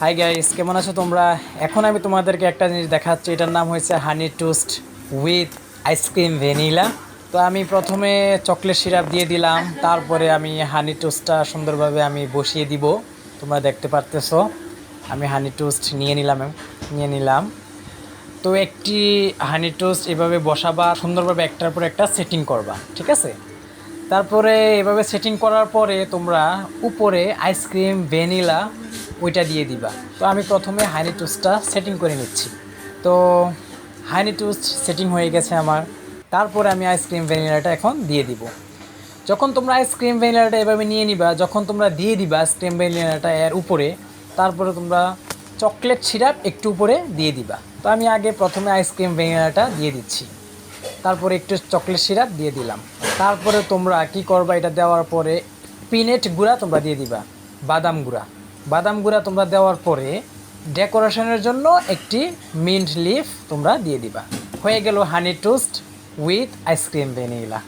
Hi guys কেমন আছো তোমরা? এখন আমি তোমাদেরকে একটা জিনিস দেখাচ্ছি, এটার নাম হয়েছে honey toast with ice cream vanilla তো আমি প্রথমে চকলেট সিরাপ দিয়ে দিলাম, তারপরে আমি হানি টোস্টটা সুন্দরভাবে আমি বসিয়ে দিব। তোমরা দেখতে পারতেছো, আমি হানি টোস্ট নিয়ে নিলাম নিয়ে নিলাম। তো একটি হানি টোস্ট এভাবে বসাবা, সুন্দরভাবে একটার পর একটা সেটিং করবা, ঠিক আছে? তারপরে এভাবে সেটিং করার পরে তোমরা উপরে আইসক্রিম ভ্যানিলা ওইটা দিয়ে দিবা। তো আমি প্রথমে হাইনি টোস্টটা সেটিং করে নিচ্ছি। তো হাইনি টোস্ট সেটিং হয়ে গেছে আমার। তারপরে আমি আইসক্রিম ভ্যানিলাটা এখন দিয়ে দিব। যখন তোমরা আইসক্রিম ভ্যানিলাটা এভাবে নিয়ে নিবা, যখন তোমরা দিয়ে দিবা আইসক্রিম ভ্যানিলাটা এর উপরে, তারপরে তোমরা চকলেট সিরাপ একটু উপরে দিয়ে দিবা। তো আমি আগে প্রথমে আইসক্রিম ভ্যানিলাটা দিয়ে দিচ্ছি। তারপরে একটু চকলেট সিরাপ দিয়ে দিলাম। তারপরে তোমরা কি করবা, এটা দেওয়ার পরে পিনেট গুঁড়া তোমরা দিয়ে দিবা, বাদাম গুঁড়া। বাদাম গুঁড়া তোমরা দেওয়ার পরে ডেকোরেশনের জন্য একটি মিন্ট লিফ তোমরা দিয়ে দিবা। হয়ে গেল honey toast with ice cream vanilla.